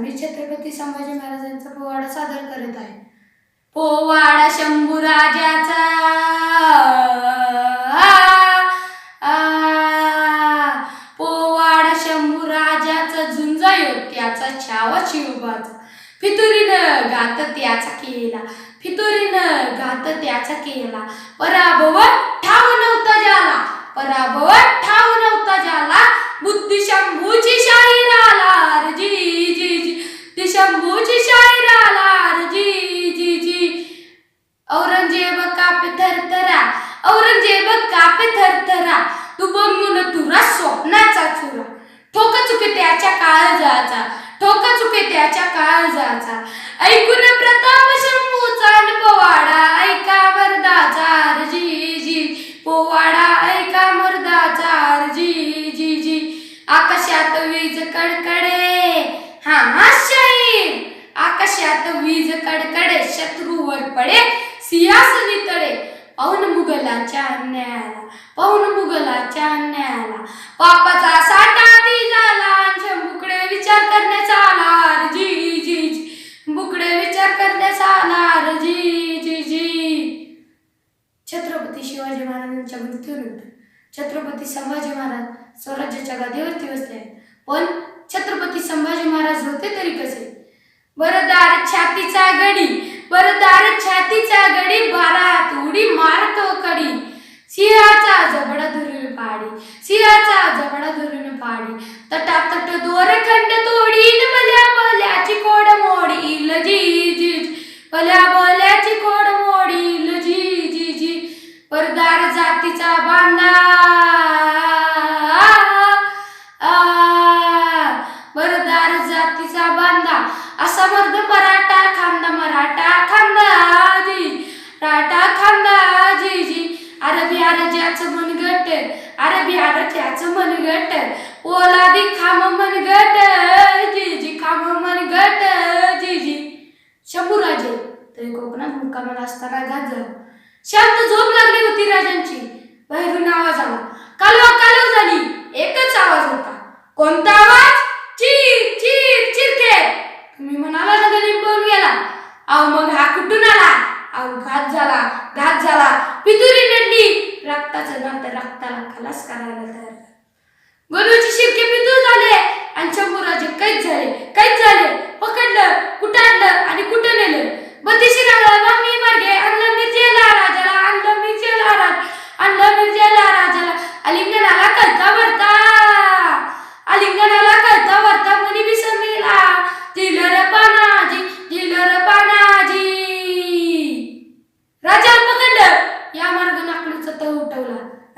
मी छत्रपती संभाजी महाराजांचा पोवाडा सादर करत आहे. पोवाडा शंभू राजाचा. पोवाडा शंभू राजाचा झुंजा त्याचा छावा शिवबाचा फितुरीनं घात त्याचा केला फितुरीनं घात त्याचा केला. पराभव ठाव नव्हता ज्याला पराभव ठाव नव्हता ज्याला बुद्धी शंभूची शाही राला अर्जी जी जी ती शंभूची शाही राला जी जी जी औरंगजेब कापे थरथरा औरंगजेब कापे थरथरा तू बघून तुरा स्वप्नाचा चुरा ठोक चुके त्याच्या काळजाचा ठोक चुके त्याच्या काळजाचा ऐकून प्रताप शंभूचा न पोवाडा ऐका मर्दाचा जी जी पोवाडा ऐका मर्दाचा जी जी जी आकाशात वीज कडकडे हा हा शाहीर आकाशात वीज कडकडे शत्रूवर पडे सिंहासनी तळे पाहून मुघलाच्या अन्यायाला पाहून मुघलाच्या अन्यायाला. पापाचा साठा ती झाला बुकडे विचार करण्याचा आला जी जी जी. बुकडे विचार करण्याचा आला जी जी जी. छत्रपती शिवाजी महाराजांच्या मृत्यूनंतर छत्रपती संभाजी महाराज स्वराज्याच्या गादीवरती बसले पण छत्रपती संभाजी महाराज होते तरी कसे? बरदार छातीचा गडी बरदार छातीचा गडी भारात उडी मारतो कडी. सिंहाचा जबडा धरून पाडी सिंहाचा जबडा धरून पाडी. तटातट दोरखंड तोडीन भल्या भल्याची कोड मोडी लजी जी भल्या भल्याची कोड मोडी लजी जी जी. परदार जातीचा बांधा असा पराठा खांदा मराठा खांदा जी राठा खांदा जी जी अरबी अरज्याचं मनगट अरबी अरज्याचं मनगट. ओलादी खाम मन गट जी जी खाम मन गट जी जी शंभूराजे तरी कोकणात मुक्कामाला असताना घात झाला शांत झोप लागली होती राजांची. बाहेरून आवाज आला. कालवा कालव झाली. एकच आवाज होता. कोणता आवाज? रक्ताचं नातं रक्ताला खलास करायला तयार झाला. शिरके पितूर झाले आणि शंभूराजे कैद झाले. कैद झाले. पकडलं कुठं आणलं आणि कुठं नेलं? बत्तीशी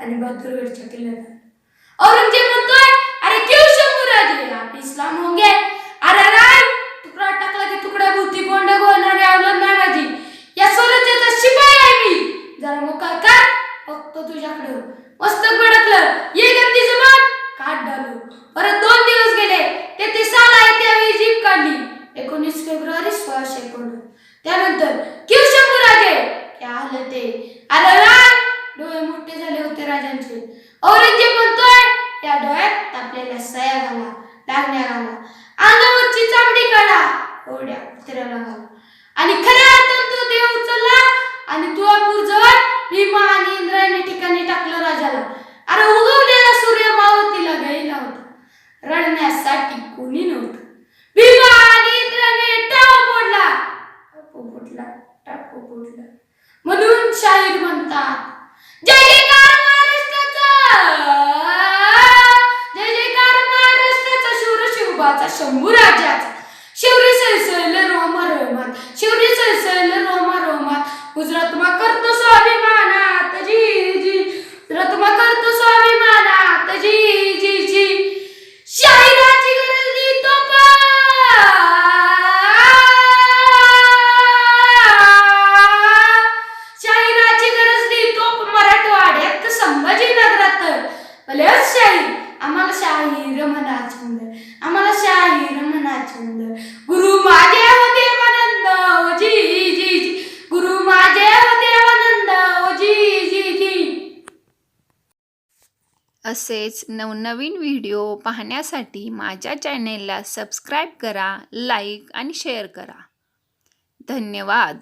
आणि बहादूरगडच्या किल्ल्यात औरंगजेब म्हणतोय अरे क्यों शंभूराजे आप इस्लाम होंगे अरे राय तुकडा टाकला की तुकडा भूती गोंड गोळणारे अवलंब नाही माझी. या स्वराज्याचा शिपाई आहे मी. जरा मोकार कर फक्त तुझ्याकडं. मस्तक भडकलं ये गर्दी जबान काट डालो. परत दोन दिवस गेले ते ते साल आहे त्यावेळी जीप काढली. एकोणीस फेब्रुवारी सोळाशे एकोणनव्वद. त्यानंतर क्यों शंभूराजे काय आलं ते अरे राय डोळे मोठे झाले होते राजांचे औरंगजेब म्हणतोय त्या डोळ्यात तापलेल्या सया घाला लागण्या घाला अंगावरची चामडी काढा. ओढ्या कुत्र्याला घाला. आणि खऱ्या अर्थात तो देव उचलला आणि तुळापूर जवळ भीमा आणि इंद्रायणी ठिकाणी टाकलं राजाला. अरे उगवलेला सूर्य मावतीला गेला होता. रडण्यासाठी कोणी नव्हतं. भीमा आणि इंद्राने टाव फोडला टापू फुटला टापू फुटला. म्हणून शाहीर म्हणतात ગુજરાતમાં કર્ણ असेच नवनवीन व्हिडिओ पाहण्यासाठी माझ्या चॅनेलला सबस्क्राईब करा लाईक आणि शेअर करा. धन्यवाद.